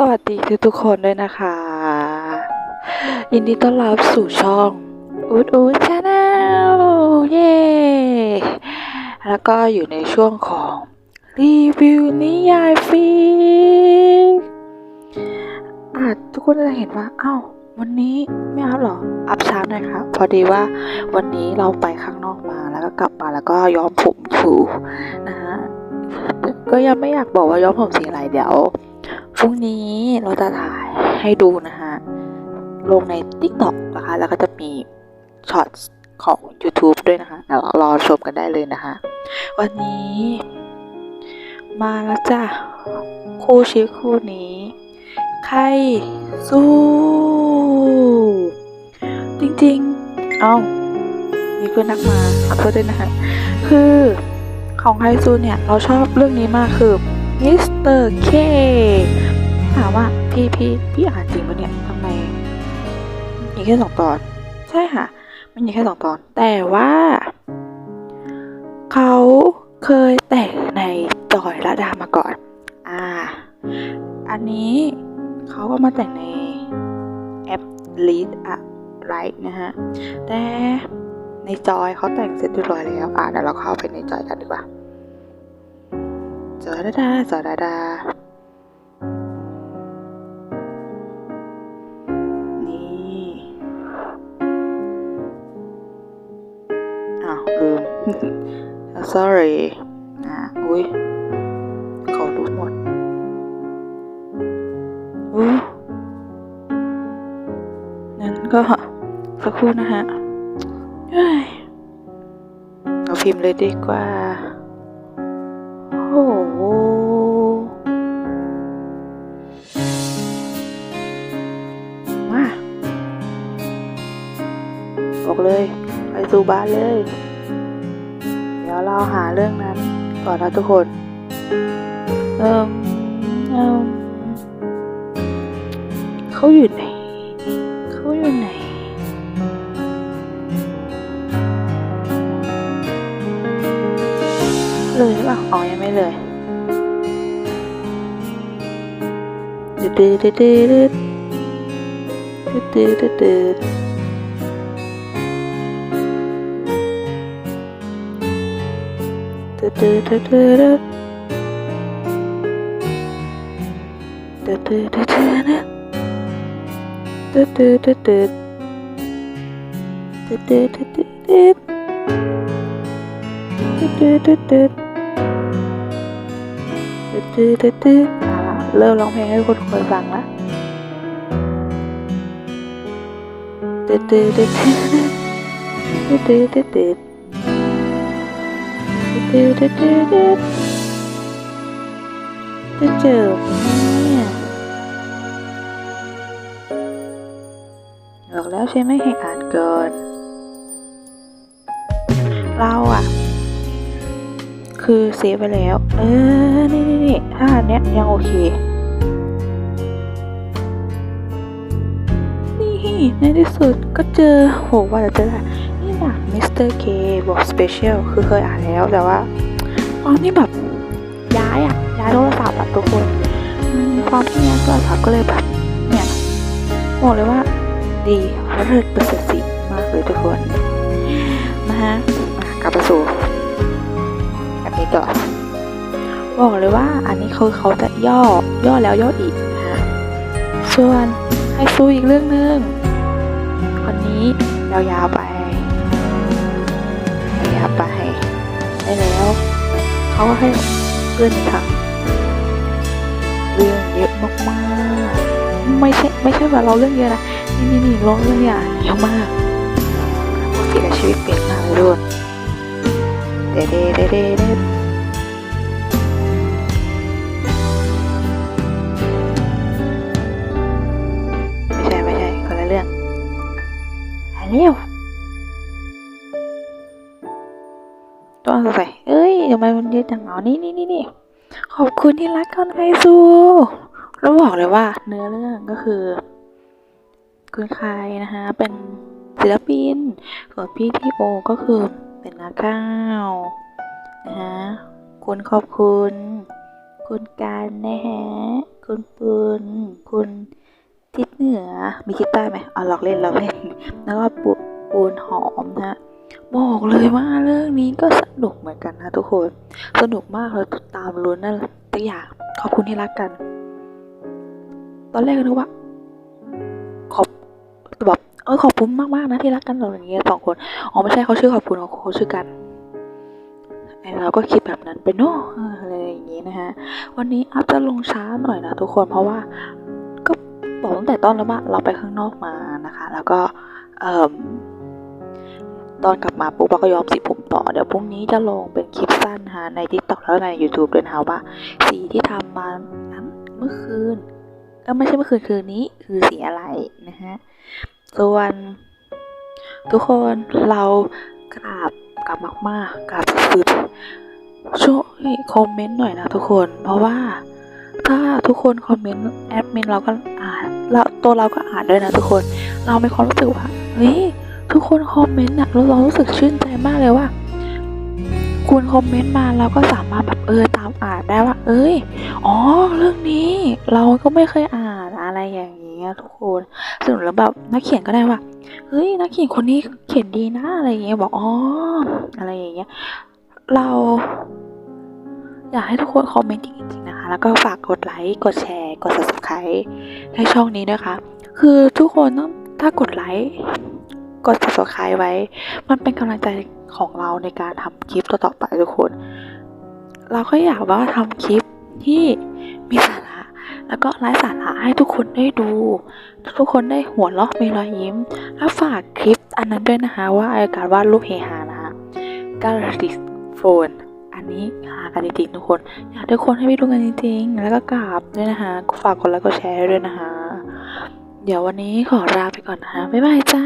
สวัสดีทุกๆคนด้วยนะคะ ยินดีต้อนรับสู่ช่องอูดอูดชาแนลเย้ แล้วก็อยู่ในช่วงของรีวิวนิยายฟิกอาจทุกคนจะเห็นว่า เอ้า วันนี้ไม่อัพหรอ อัพช้าหน่อยค่ะพอดีว่าวันนี้เราไปข้างนอกมาแล้วก็กลับมาแล้วก็ย้อมผมอยู่นะฮะก็ยังไม่อยากบอกว่าย้อมผมสีอะไรเดี๋ยว พรุ่งนี้เราจะถ่ายให้ดูนะฮะ ลงใน TikTok นะคะ แล้วก็จะมีช็อตของ YouTube ด้วยนะคะเดี๋ยวรอชมกันได้เลยนะคะ วันนี้ มาแล้วจ้ะ คู่ชีวิตคู่นี้ ใครสู้ จริงๆ เอามีเพื่อนนักมาขอโทษด้วยนะคะ คือของไฮซูเนี่ย เราชอบเรื่องนี้มากคือมิสเตอร์เค ถามว่าพี่พี่พี่อ่านจริงปะเนี่ยทำไมมีแค่สองตอน ใช่ค่ะ มันมีแค่สองตอน แต่ว่า เขาเคยแต่งในจอยระดามาก่อน อ่า อันนี้เขาก็มาแต่งในแอป Lead อะไรนะฮะ แต่ในจอยเขาแต่งเสร็จเรียบร้อยแล้ว อ่าเดี๋ยวเราเข้าไปในจอยกันดีกว่าจอดาดาจอดาดา sorry อะอุ้ยเขารู้หมดอุ้ยนั้นก็สักครู่นะฮะเอาพิมพ์เลยดีกว่า โอ้โหมาบอกเลย ไปสู่บ้านเลย ยวเราหาเรื่องนั้นก่อนนะทุกคน เอิมเอิมเขาอยู่ไหน เขาอยู่ไหนเลยหรือเปล่าอ๋อยังไม่เลยดืดดืดดืดดืดดืดดืด เริ่มร้องเพลงให้คนคอยฟังละเด็ดเด็ดเด็ดเด็ดเด็ดเด็ด จะเจอเนี่ยบอกแล้วใช่ไหมให้อ่านก่อน เราอะคือเสียไปแล้ว เออ นี่นี่นี่ถ้าเนี้ยยังโอเค นี่ในที่สุดก็เจอโหว่าจะเจออะไร ได้นี่ะมิสเตอร์เคบอกสเปเชียลคือเคยอ่านแล้วแต่ว่าตอนนี้แบบย้ายอะย้ายโทรศัพท์อะทุกคนอืมความที่ย้ายโทรศัพท์ก็เลยแบบเนี่ยบอกเลยว่าดีเลิศประเสริฐสิมากเลยทุกคนนะฮะกลับมาสู่แบบนี้ก่อบอกเลยว่าอันนี้คือเขาจะย่อย่อแล้วย่ออีกนะส่วนให้ซูอีกเรื่องหนึ่งคนนี้ยาวๆ ได้แล้ว เขาก็ให้เพื่อนทำเรื่องเยอะมากๆ ไม่ใช่ไม่ใช่ว่าเราเรื่องเยอะนะ นี่นี่นี่ร้องเรื่องเนี่ยเยอะมากปกติกับชีวิตเปลี่ยนมากเลยด้วยเดเดเดเดเด้ยทำไมมันเยอะจังเอานี่นี่นี่นี่ขอบคุณที่รักคนไฮซูแล้วบอกเลยว่า เนื้อเรื่องก็คือ คุณคายนะคะเป็นศิลปินส่วนพี่ที่โอก็คือเป็นนักข่าวนะฮะคุณขอบคุณ คุณการนะฮะคุณปูนคุณทิศเหนือมีทิศใต้ไหมอ๋อหลอกเล่นหลอกเล่น แล้วก็ปูปูนหอมนะ บอกเลยว่าเรื่องนี้ก็สนุกเหมือนกันนะทุกคน สนุกมากเลยตามลุ้นนั่นตัวอย่าง ขอบคุณที่รักกัน ตอนแรกก็นึกว่า ขอบแบบเออขอบคุณมากๆนะที่รักกันเราอย่างเงี้ยสองคน อ๋อไม่ใช่เขาชื่อขอบคุณเขาชื่อกันไอเราก็คิดแบบนั้นไปเนาะอออะไรอย่างงี้นะฮะ วันนี้อัพจะลงช้าหน่อยนะทุกคนเพราะว่าก็บอกตั้งแต่ต้นแล้วว่าเราไปข้างนอกมานะคะ แล้วก็เอ่อ ตอนกลับมาปุ๊บเราก็ย้อมสีผมต่อ เดี๋ยวพรุ่งนี้จะลงเป็นคลิปสั้นนะคะใน t ิ k t o k แล้วใน YouTube ด้วยนะคะว่า สีที่ทำมานั้นเมื่อคืนก็ไม่ใช่เมื่อคืนคืนนี้คือสีอะไรนะฮะส่วน ทุกคนเรากราบกราบมากๆกราบสุดช่วยคอมเมนต์หน่อยนะทุกคน เพราะว่าถ้าทุกคนคอมเมนต์แอดมินเราก็อ่านแล้วตัวเราก็อ่านด้วยนะทุกคน เรามีความรู้สึกว่าเฮ้ย ทุกคนคอมเมนต์อะแล้วเรารู้สึกชื่นใจมากเลยว่า คุณคอมเมนต์มาเราก็สามารถแบบเออตามอ่านได้ว่า เอ้ยอ๋อเรื่องนี้เราก็ไม่เคยอ่านอะไรอย่างเงี้ยทุกคนส่วนแล้วแบบนักเขียนก็ได้ว่าเฮ้ยนักเขียนคนนี้เขียนดีนะอะไรอย่างเงี้ยบอกอ๋ออะไรอย่างเงี้ยเราอยากให้ทุกคนคอมเมนต์จริงๆนะคะ แล้วก็ฝากกดไลค์ กดแชร์ กด subscribe ให้ช่องนี้ด้วยค่ะคือทุกคนต้องถ้ากดไลค์ กด subscribe ไว้ มันเป็นกำลังใจของเราในการทำคลิปต่อๆไปทุกคน เราก็อยากว่าทำคลิปที่มีสาระ แล้วก็ไร้สาระให้ทุกคนได้ดู ทุกคนได้หัวเราะมีรอยยิ้ม แล้วฝากคลิปอันนั้นด้วยนะคะ ว่าอาการวาดรูปเฮฮานะคะกาลาดิสโฟนอันนี้หากันจริงๆทุกคน อยากทุกคนให้ไปดูกันจริงๆ แล้วก็กราบด้วยนะคะ ฝากกดไลค์กดแชร์ด้วยนะคะ เดี๋ยววันนี้ขอลาไปก่อนนะคะ บ๊ายบายจ้า